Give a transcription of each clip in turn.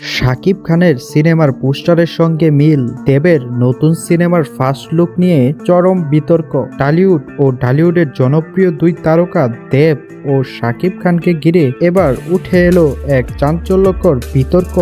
শাকিব খানের সিনেমার পোস্টারের সঙ্গে মিল দেবের নতুন সিনেমার ফার্স্ট লুক নিয়ে চরম বিতর্ক। টালিউড ও ঢালিউডের জনপ্রিয় দুই তারকা দেব ও শাকিব খানকে ঘিরে এবার উঠে এলো এক চাঞ্চল্যকর বিতর্ক।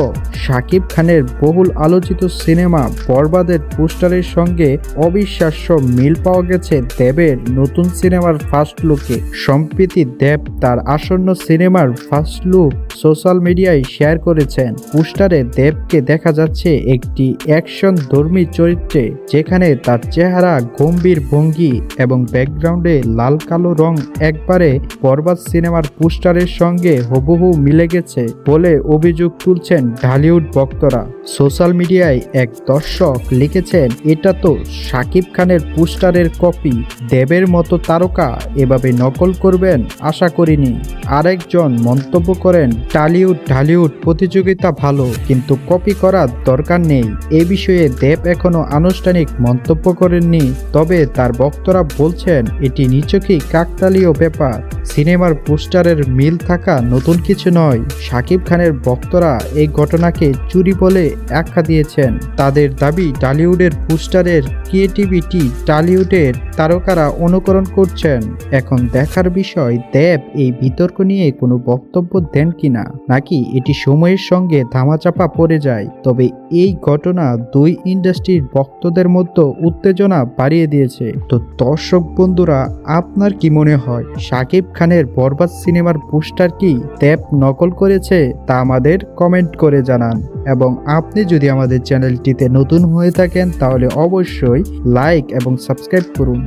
শাকিব খানের বহুল আলোচিত সিনেমা বরবাদের পোস্টারের সঙ্গে অবিশ্বাস্য মিল পাওয়া গেছে দেবের নতুন সিনেমার ফার্স্ট লুকে। সম্প্রীতি দেব তার আসন্ন সিনেমার ফার্স্ট লুক সোশ্যাল মিডিয়ায় শেয়ার করেছেন। পোস্টারে দেবকে দেখা যাচ্ছে একটি অ্যাকশন ধর্মী চরিত্রে, যেখানে তার চেহারা গম্ভীর ভঙ্গি এবং ব্যাকগ্রাউন্ডে লাল কালো রং একবারে বরবাদ সিনেমার পোস্টারের সঙ্গে হুবহু মিলে গেছে বলে অভিযোগ তুলছেন ঢালিউড ভক্তরা। সোশ্যাল মিডিয়ায় এক দর্শক লিখেছেন, এটা তো শাকিব খানের পোস্টারের কপি, দেবের মতো তারকা, এভাবে নকল করবেন? আশা করিনি। আরেকজন মন্তব্য করেন টালিউড ঢালিউড প্রতিযোগিতা ভালো কিন্তু কপি করার দরকার নেই। এ বিষয়ে দেব এখনও আনুষ্ঠানিক মন্তব্য করেননি, তবে তার বক্তরা বলছেন, এটি নিচকি কাকতালীয় ব্যাপার। সিনেমার পোস্টারের মিল থাকা নতুন কিছু নয়। শাকিব খানের বক্তরা এই ঘটনাকে চুরি বলে আখ্যা দিয়েছেন। তাদের দাবি, টালিউডের পোস্টারের ক্রিয়েটিভিটি টালিউডের তারকারা অনুকরণ করছেন। এখন দেখার বিষয়, দেব এই বিতর্ক নিয়ে কোনো বক্তব্য দেন কিনা? নাকি এটি সময়ের সঙ্গে ধামাচাপা পড়ে যায়? তবে এই ঘটনা দুই ইন্ডাস্ট্রির ভক্তদের মধ্যে উত্তেজনা বাড়িয়ে দিয়েছে। তো দর্শক বন্ধুরা, আপনার কি মনে হয়, শাকিব খানের বরবাদ সিনেমার পোস্টার কি ট্যাপ নকল করেছে তা আমাদের কমেন্ট করে জানান। এবং আপনি যদি আমাদের চ্যানেলটিতে নতুন হয়ে থাকেন তাহলে অবশ্যই লাইক এবং সাবস্ক্রাইব করুন।